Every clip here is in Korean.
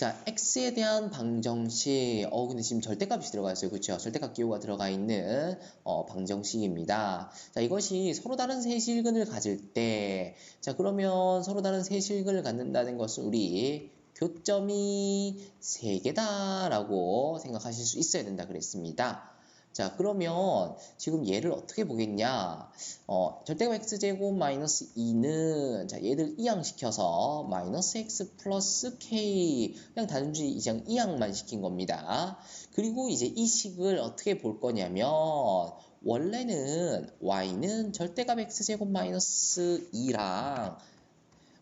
자, x에 대한 방정식. 어, 근데 지금 절대값이 들어가 있어요. 그렇죠? 절대값 기호가 들어가 있는 어, 방정식입니다. 자, 이것이 서로 다른 세 실근을 가질 때, 자, 그러면 서로 다른 세 실근을 갖는다는 것은 우리 교점이 3개다라고 생각하실 수 있어야 된다 그랬습니다. 자, 그러면 지금 얘를 어떻게 보겠냐? 어, 절대값 x제곱 마이너스 2는 자, 얘들 이항시켜서 마이너스 x 플러스 k 그냥 단순히 이장 이항만 시킨 겁니다. 그리고 이제 이 식을 어떻게 볼 거냐면 원래는 y는 절대값 x제곱 마이너스 2랑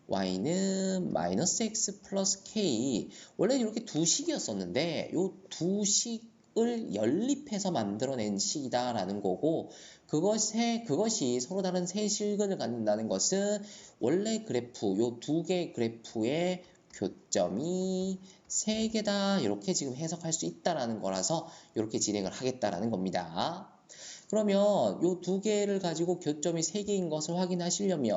y는 마이너스 x 플러스 k 원래 이렇게 두 식이었었는데 요 두 식 을 연립해서 만들어낸 식이다라는 거고 그것에 그것이 서로 다른 세 실근을 갖는다는 것은 원래 그래프 요 두 개의 그래프의 교점이 세 개다 이렇게 지금 해석할 수 있다라는 거라서 이렇게 진행을 하겠다라는 겁니다. 그러면 이 두 개를 가지고 교점이 세 개인 것을 확인하시려면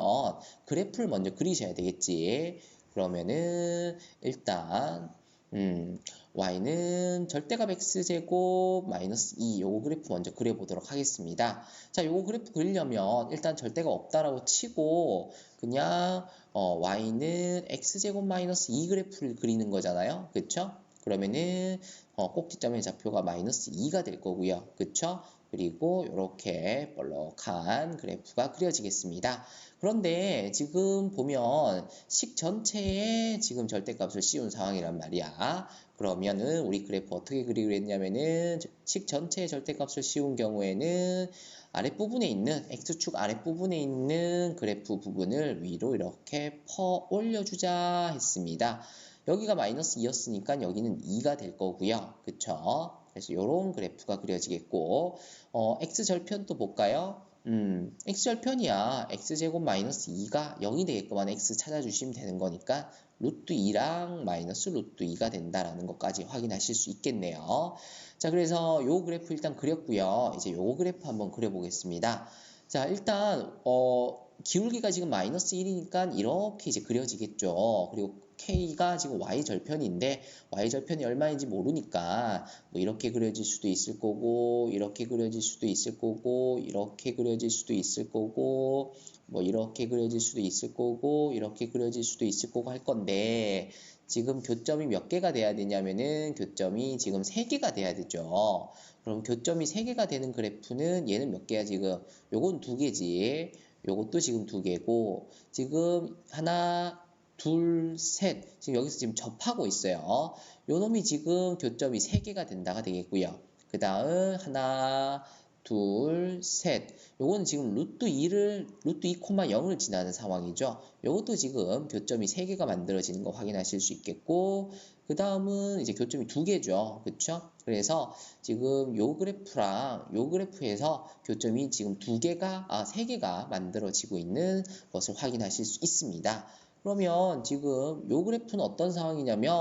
그래프를 먼저 그리셔야 되겠지. 그러면은 일단 음, y는 절대값 x제곱 마이너스 2 요거 그래프 먼저 그려보도록 하겠습니다. 자, 요거 그래프 그리려면 일단 절대가 없다라고 치고 그냥 어, y는 x제곱 마이너스 2 그래프를 그리는 거잖아요. 그쵸? 그러면은 어, 꼭지점의 좌표가 마이너스 2가 될 거고요. 그쵸? 그리고 이렇게 볼록한 그래프가 그려지겠습니다. 그런데 지금 보면 식 전체에 지금 절대값을 씌운 상황이란 말이야. 그러면은 우리 그래프 어떻게 그리기로 했냐면은 식 전체의 절대값을 씌운 경우에는 아랫부분에 있는 x축 아랫부분에 있는 그래프 부분을 위로 이렇게 퍼 올려주자 했습니다. 여기가 마이너스 2였으니까 여기는 2가 될 거고요. 그쵸? 그래서 이런 그래프가 그려지겠고 어, x절편도 볼까요? 음, x절편이야. x제곱 마이너스 2가 0이 되게끔한 x 찾아주시면 되는 거니까 루트 2랑 마이너스 루트 2가 된다라는 것까지 확인하실 수 있겠네요. 자, 그래서 요 그래프 일단 그렸고요. 이제 요 그래프 한번 그려보겠습니다. 자, 일단 어, 기울기가 지금 마이너스 1이니까 이렇게 이제 그려지겠죠. 그리고 K가 지금 Y절편인데 Y절편이 얼마인지 모르니까 뭐 이렇게 그려질 수도 있을 거고 이렇게 그려질 수도 있을 거고 이렇게 그려질 수도 있을 거고 뭐 이렇게 그려질 수도 있을 거고 이렇게 그려질 수도 있을 거고 할 건데 지금 교점이 몇 개가 돼야 되냐면은 교점이 지금 3개가 돼야 되죠. 그럼 교점이 3개가 되는 그래프는 얘는 몇 개야 지금 요건 2개지 요것도 지금 2개고 지금 하나 둘, 셋. 지금 여기서 지금 접하고 있어요. 요 놈이 지금 교점이 3개가 된다가 되겠고요. 그 다음 하나, 둘, 셋. 요거는 지금 루트 2를 루트 2,0을 지나는 상황이죠. 요것도 지금 교점이 3개가 만들어지는 거 확인하실 수 있겠고 그 다음은 이제 교점이 2개죠. 그쵸? 그래서 지금 요 그래프랑 요 그래프에서 교점이 지금 2개가 아 3개가 만들어지고 있는 것을 확인하실 수 있습니다. 그러면 지금 요 그래프는 어떤 상황이냐면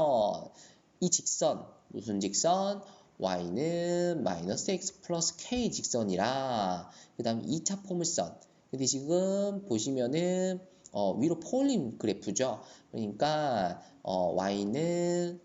이 직선 무슨 직선? y는 마이너스 x 플러스 k 직선이라 그 다음 2차 포물선. 근데 지금 보시면은 어, 위로 폴림 그래프죠. 그러니까 어, y는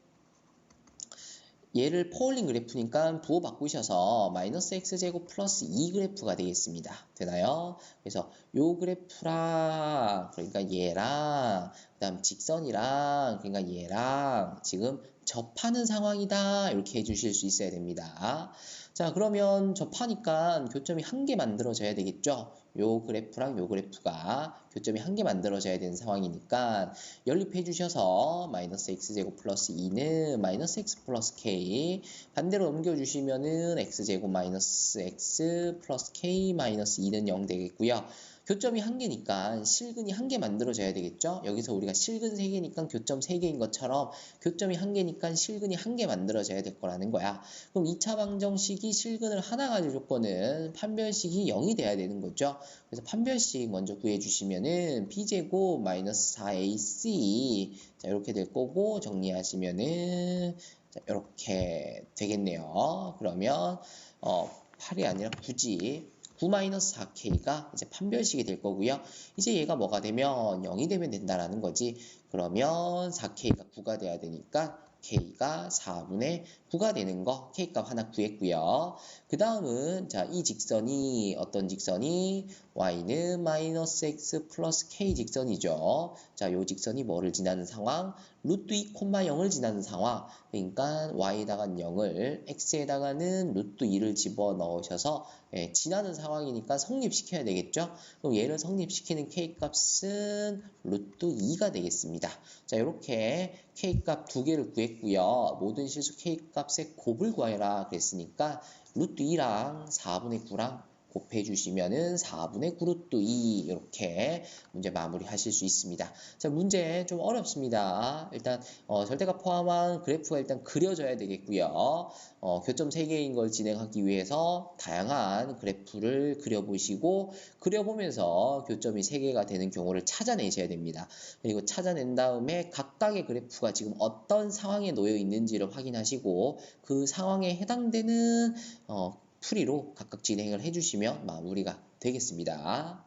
얘를 포울링 그래프니까 부호 바꾸셔서 마이너스 x제곱 플러스 2 그래프가 되겠습니다. 되나요? 그래서 요 그래프랑 그러니까 얘랑 그 다음 직선이랑 그러니까 얘랑 지금 접하는 상황이다 이렇게 해주실 수 있어야 됩니다. 자 그러면 접하니까 교점이 한 개 만들어져야 되겠죠. 요 그래프랑 요 그래프가 교점이 한 개 만들어져야 되는 상황이니까 연립해 주셔서 마이너스 x제곱 플러스 2는 마이너스 x 플러스 k 반대로 옮겨주시면은 x제곱 마이너스 x 플러스 k 마이너스 2는 0 되겠고요. 교점이 한 개니까 실근이 한 개 만들어져야 되겠죠? 여기서 우리가 실근 세 개니까 교점 세 개인 것처럼 교점이 한 개니까 실근이 한 개 만들어져야 될 거라는 거야. 그럼 2차 방정식이 실근을 하나 가질 조건은 판별식이 0이 돼야 되는 거죠. 그래서 판별식 먼저 구해 주시면은 b제곱 마이너스 4ac 자 이렇게 될 거고 정리하시면은 자, 이렇게 되겠네요. 그러면 어 8이 아니라 굳이 9-4k가 이제 판별식이 될 거고요. 이제 얘가 뭐가 되면 0이 되면 된다라는 거지. 그러면 4k가 9가 돼야 되니까 k가 4분의 9가 되는 거 k값 하나 구했고요. 그 다음은 자 이 직선이 어떤 직선이 y는 마이너스 x 플러스 k 직선이죠. 자, 요 직선이 뭐를 지나는 상황? 루트 2 콤마 0을 지나는 상황. 그러니까 y에다가 0을 x에다가는 루트 2를 집어 넣으셔서 예, 지나는 상황이니까 성립시켜야 되겠죠. 그럼 얘를 성립시키는 k 값은 루트 2가 되겠습니다. 자, 이렇게 k 값 두 개를 구했고요. 모든 실수 k 값의 곱을 구하라 그랬으니까 루트 2랑 4분의 9랑 곱해 주시면은 4분의 9루트 2 이렇게 문제 마무리 하실 수 있습니다. 자, 문제 좀 어렵습니다. 일단 어, 절대값 포함한 그래프가 일단 그려져야 되겠고요. 어, 교점 3개인 걸 진행하기 위해서 다양한 그래프를 그려보시고 그려보면서 교점이 3개가 되는 경우를 찾아내셔야 됩니다. 그리고 찾아낸 다음에 각각의 그래프가 지금 어떤 상황에 놓여 있는지를 확인하시고 그 상황에 해당되는 어, 풀이로 각각 진행을 해주시면 마무리가 되겠습니다.